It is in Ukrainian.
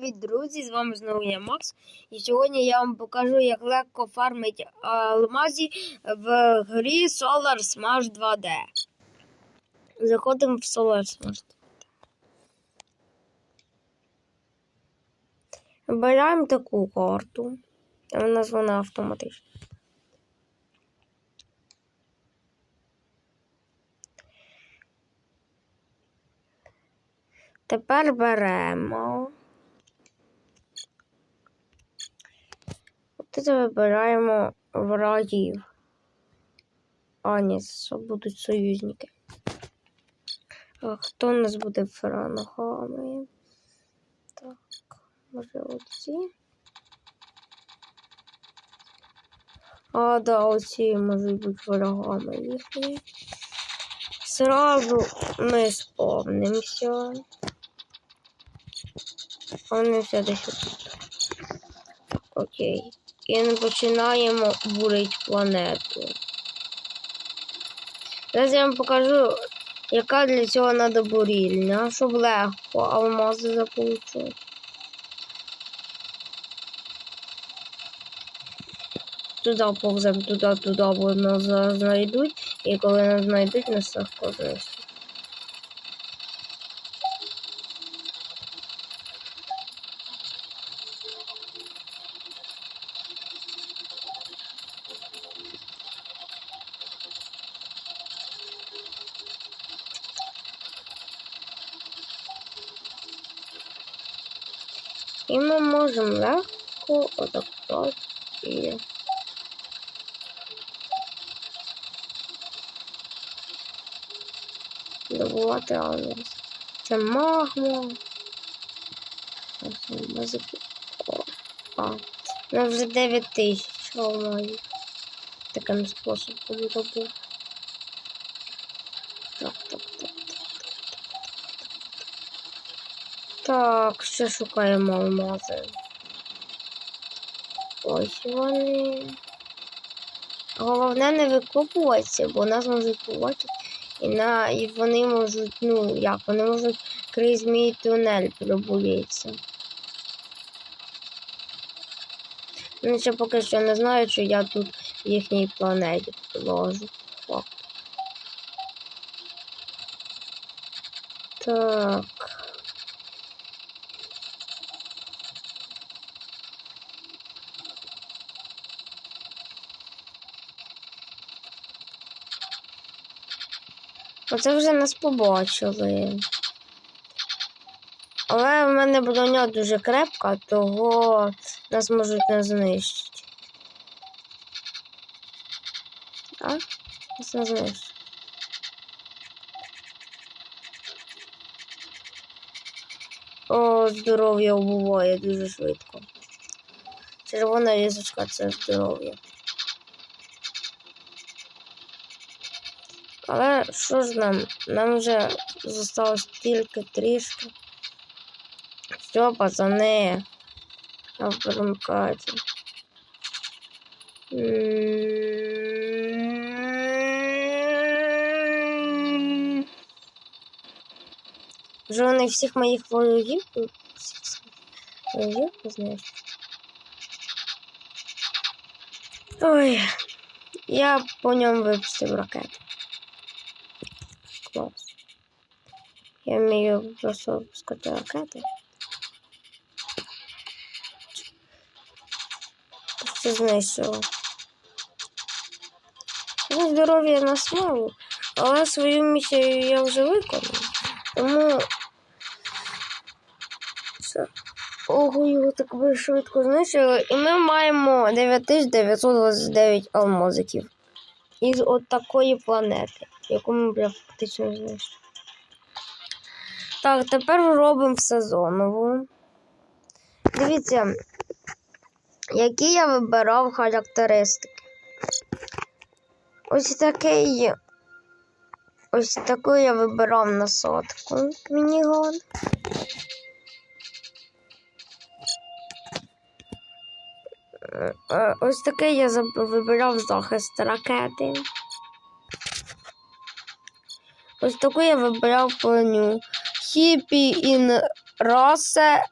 Привіт, друзі! З вами знову я Макс. І сьогодні я вам покажу, як легко фармить алмазі в грі Solar Smash 2D. Заходимо в Solar Smash. Вибираємо таку карту. У нас вона автоматична. Тепер беремо. Тут вибираємо врагів. А, ні, це будуть союзники. А хто у нас буде франогами? Так, може оці. А, да, оці можуть бути ворогами їхні. Сразу ми сповнимося. Сповнимося десь тут. Окей. І ми починаємо бурити планету. Зараз я вам покажу, яка для цього треба бурільня, щоб легко алмази заполучити. Туди повземо, туди, туди, бо нас знайдуть, і коли нас знайдуть, нас легко знищать. І ми можемо легко і добувати алмаз. Це магма. А. Ну вже 9 тисяч алмазів. Таким способом добув. Так, так, так. Так, ще шукаємо алмази. Ось вони. Головне не викопуватися, бо нас можуть побачити. І, на, і вони можуть, ну як, вони можуть крізь мій тунель пробуритися. Вони ще поки що не знають, що я тут в їхній планеті ложу. Факт. Так. Оце вже нас побачили. Але в мене броня дуже крепка, того нас можуть не знищити. А? Нас не знищить. О, здоров'я убуває дуже швидко. Червона різочка це здоров'я. Але що ж нам? Нам вже залишилось тільки трішки. Все, пацани. Перемкаті. Вже вони всіх моїх ворогів ворогів знаєш. Ой, я по ньому випустив ракету. Клас. Я вмію просто ракети. Все знищило. Ну, здоров'я на славу, але свою місію я вже виконав. Тому все. Ого, його так ви швидко знищили. І ми маємо 9929 алмазиків із от такої планети, яку ми бля, фактично знищили. Так, тепер робимо все зоново. Дивіться, які я вибирав характеристики. Ось такий. Ось таку я вибирав на сотку мінігон. Ось такий я вибирав захист ракети. Ось таку я вибирав броню. Хіпі ін расе